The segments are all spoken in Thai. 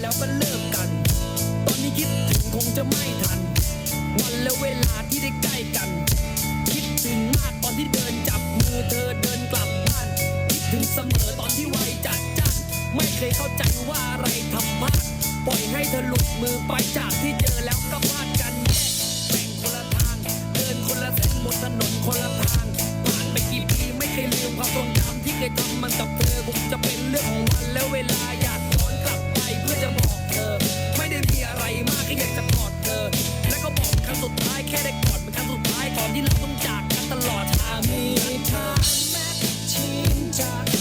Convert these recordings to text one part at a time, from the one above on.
แล้วก็เลิกกัน ตอนนี้คิดถึงคงจะไม่ทัน วันและเวลาที่ได้ใกล้กัน คิดถึงมากตอนที่เดินจับมือเธอเดินกลับบ้าน คิดถึงเสมอตอนที่ไวจัดจ้านไม่เคยเข้าใจว่าอะไรทำมาก ปล่อยให้เธอหลุดมือไปจากที่เจอแล้วก็พลาด ชิ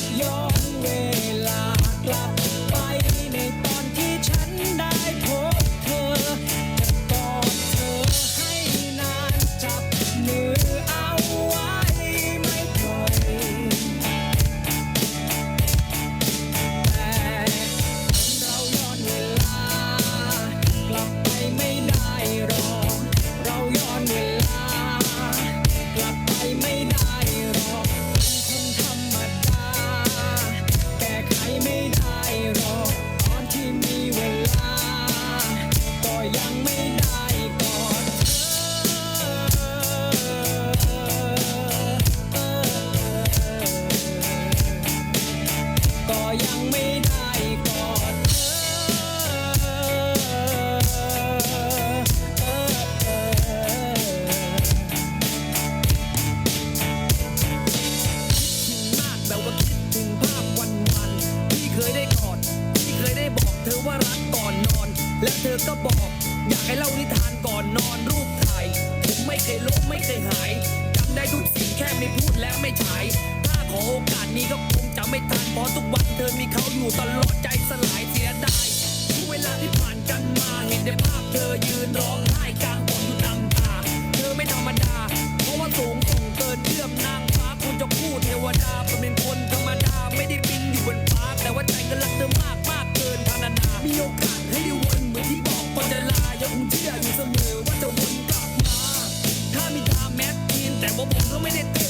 อก็บอก อยากให้เล่านิทานก่อนนอนรูปถ่ายผมไม่เคยลบไม่เคยหายจำได้ทุกสิ่งแค่ไม่พูดและไม่ฉาย ถ้าขอโอกาสนี้ก็คงจะไม่ทันเพราะทุกวันเธอมีเขาอยู่ตลอดใจสลายเสียดายทุกเวลาที่ผ่านกันมาเห็นแต่ภาพเธอยืนร้องไห้กลาง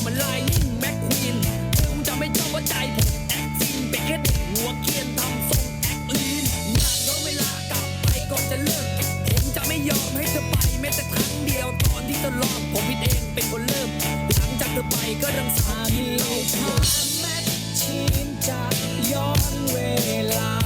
มือนลายนิ่งแม็กควีนเธอคงจะไม่ชอบว่าใจผมแอคซีนเป็นแค่เด็กหัวเกรียนทำทรงแอคลีนอยากย้อนเวลากลับไปก่อนจะเลิก ผมจะไม่ยอมให้เธอไปแม้แต่ครั้งเดียวตอนที่เธอลองผมผิดเองเป็นคนเริ่ม หลังจากเธอไปก็ดังสาถ้ามีมีเราทางแม้ชินจะย้อนเวลา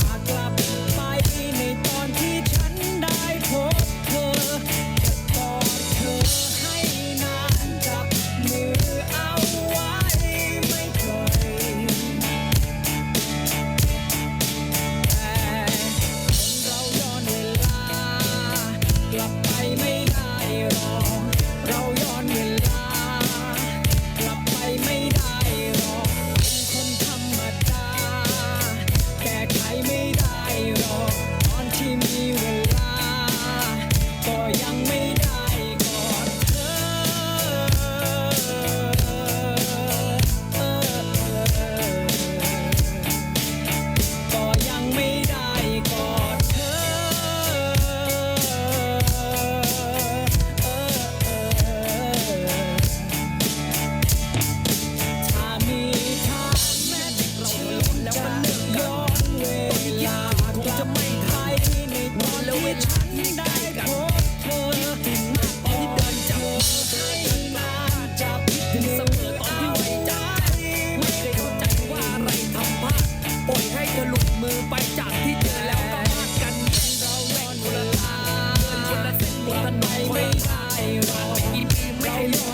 ละ